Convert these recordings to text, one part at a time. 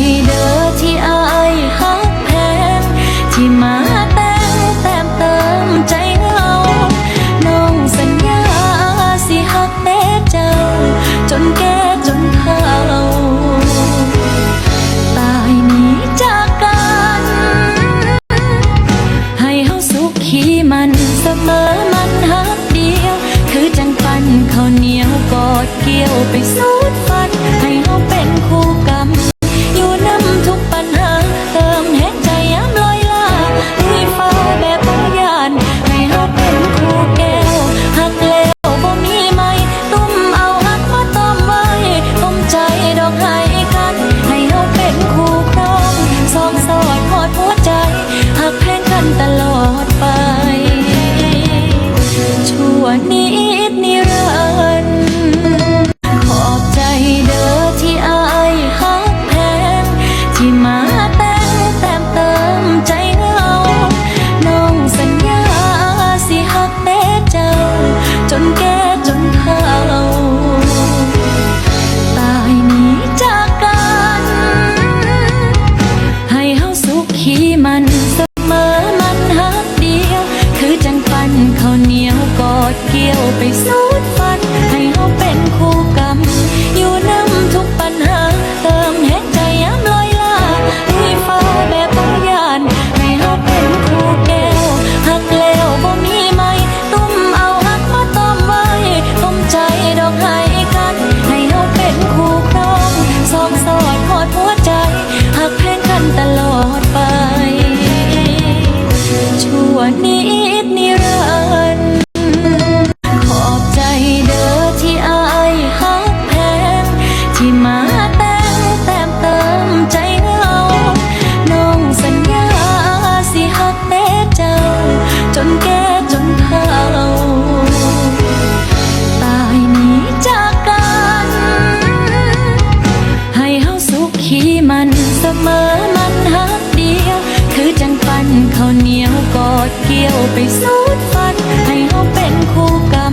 你的 ข้าวเหนียวกอดเกี่ยวไปสูดฟัน ให้เขาเป็นคู่กรรม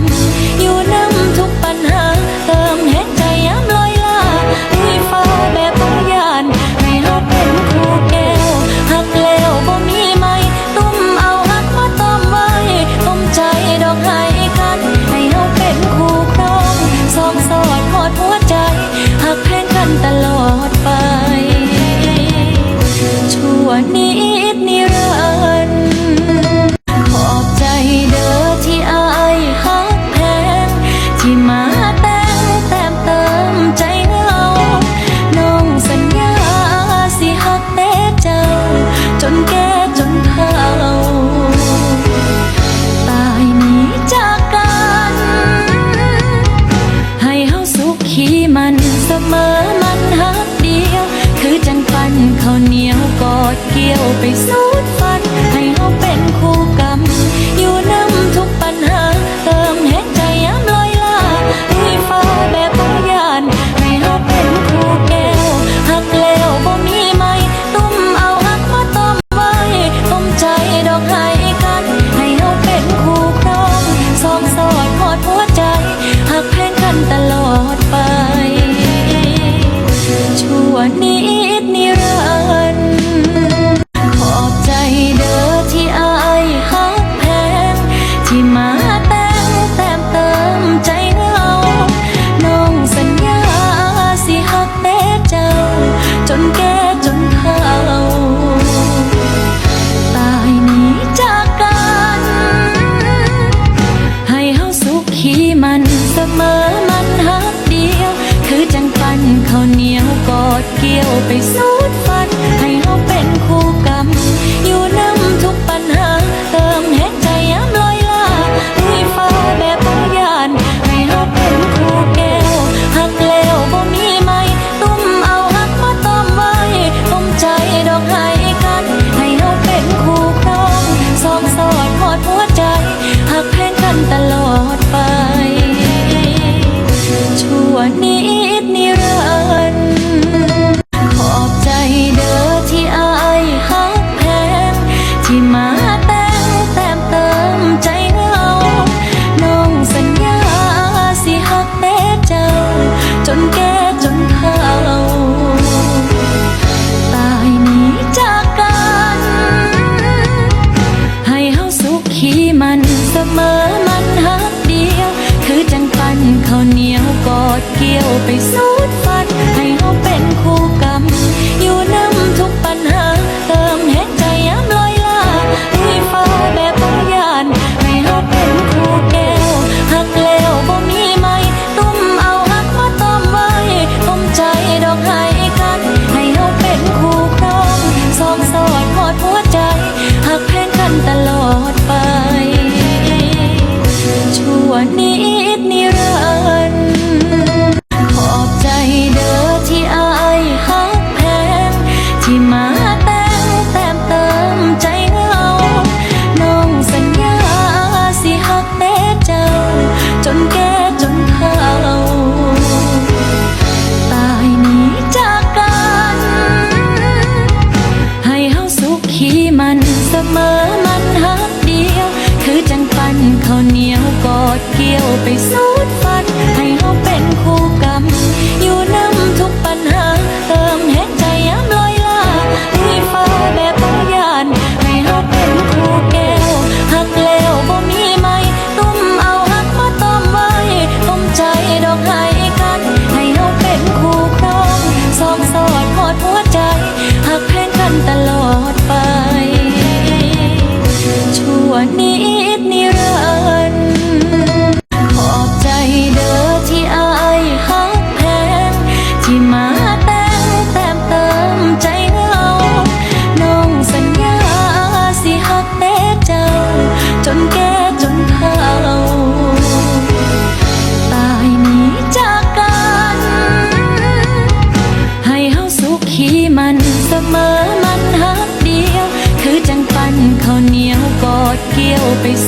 pensou pensar.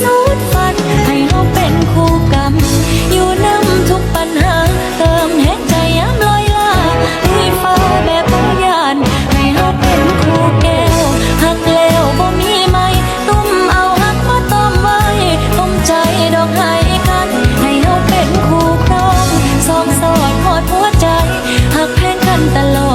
สูดฟัน ให้เฮาเป็นคู่กรรม อยู่นำทุกปัญหา เติมแห่งใจย้ำลอยลาลุยฟ้าแบบบ่ยาน ให้เฮาเป็นคู่แก้วหักแล้วบ่มีไหมตุ้มเอาหักมาต้มไว้ต้มใจดอกให้กัน ให้เฮาเป็นคู่ครองสองสอดหอดหัวใจหักแพงกันตลอด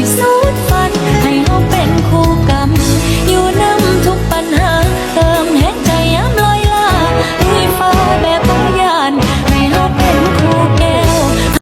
ดีย